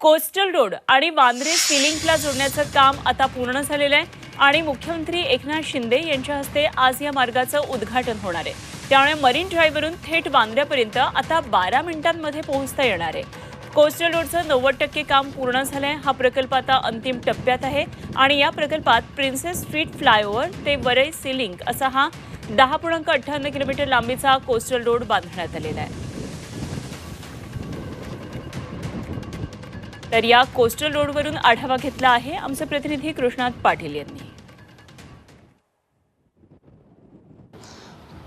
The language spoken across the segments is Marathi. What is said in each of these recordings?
कोस्टल रोड आणि वांद्रे सिलिंकला जोडण्याचं काम आता पूर्ण झालेलं आहे. आणि मुख्यमंत्री एकनाथ शिंदे यांच्या हस्ते आज या मार्गाचं उद्घाटन होणार आहे. त्यामुळे मरीन ड्राईव्हवरून थेट वांद्र्यापर्यंत आता बारा मिनिटांमध्ये पोहोचता येणार आहे. कोस्टल रोडचं नव्वद टक्के काम पूर्ण झालं आहे हा प्रकल्प आता अंतिम टप्प्यात आहे. आणि या प्रकल्पात प्रिन्सेस स्ट्रीट फ्लायओव्हर ते वरई सिलिंक असा हा दहा पूर्णांक अठ्ठ्याण्णव किलोमीटर लांबीचा कोस्टल रोड बांधण्यात आलेला आहे. तर या कोस्टल रोडवरून आढावा घेतला आहे आमचे प्रतिनिधी कृष्णात पाटील यांनी.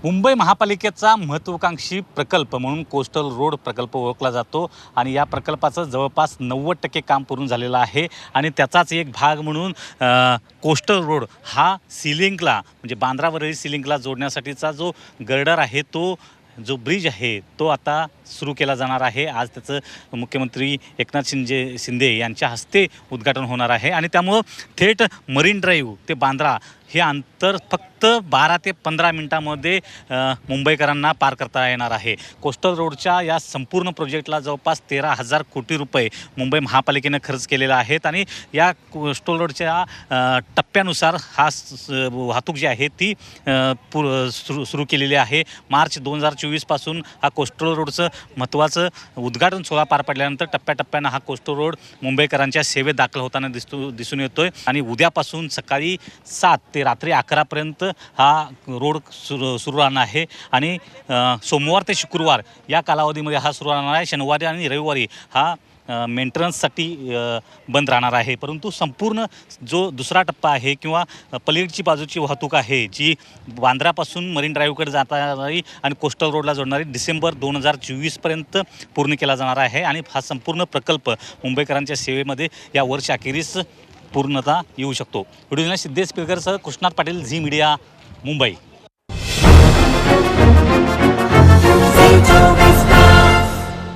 मुंबई महापालिकेचा महत्त्वाकांक्षी प्रकल्प म्हणून कोस्टल रोड प्रकल्प ओळखला जातो आणि या प्रकल्पाचं जवळपास नव्वद टक्के काम पूर्ण झालेलं आहे आणि त्याचाच एक भाग म्हणून कोस्टल रोड हा सिलिंकला म्हणजे बांद्रावरील सिलिंकला जोडण्यासाठीचा जो गर्डर आहे तो जो ब्रिज आहे तो आता सुरू केला जाणार आहे. आज त्याचं मुख्यमंत्री एकनाथ शिंदे शिंदे यांच्या हस्ते उद्घाटन होणार आहे. आणि त्यामुळं थेट मरीन ड्राईव्ह ते बांद्रा हे अंतर फक्त बारा ते पंधरा मिनटामध्ये मुंबईकरांना पार करता येणार आहे. कोस्टल रोडच्या या संपूर्ण प्रोजेक्टला जवळपास तेरा हजार कोटी रुपये मुंबई महापालिकेनं खर्च केलेला आहेत आणि या कोस्टल रोडच्या टप्प्यानुसार हा स- वाहतूक जी आहे ती पुर सुरू सुरू केलेली आहे. मार्च दोन हजार चोवीसपासून हा कोस्टल रोडचं महत्त्वाचं उद्घाटन सोहळा पार पडल्यानंतर टप्प्याटप्प्यानं हा कोस्टल रोड मुंबईकरांच्या सेवेत दाखल होताना दिसतो दिसून येतोय. आणि उद्यापासून सकाळी सात ते रात्री अकरापर्यंत हा रोड सुरू सुरू राहणार आहे. आणि सोमवार ते शुक्रवार या कालावधीमध्ये हा सुरू राहणार आहे. शनिवारी आणि रविवारी हा मेंटेनन्ससाठी बंद राहणार आहे. परंतु संपूर्ण जो दुसरा टप्पा आहे किंवा पलीकडची बाजूची वाहतूक आहे जी बांद्रापासून मरीन ड्राईव्हकडे जाणारी आणि कोस्टल रोडला जोडणारी डिसेंबर दोन हजार चोवीसपर्यंत पूर्ण केला जाणार आहे. आणि हा संपूर्ण प्रकल्प मुंबईकरांच्या सेवेमध्ये या वर्षाखेरीस पूर्णता येऊ शकतो. व्हिडिओ सिद्धेश पिळकरसह कृष्णात पाटील झी मीडिया मुंबई.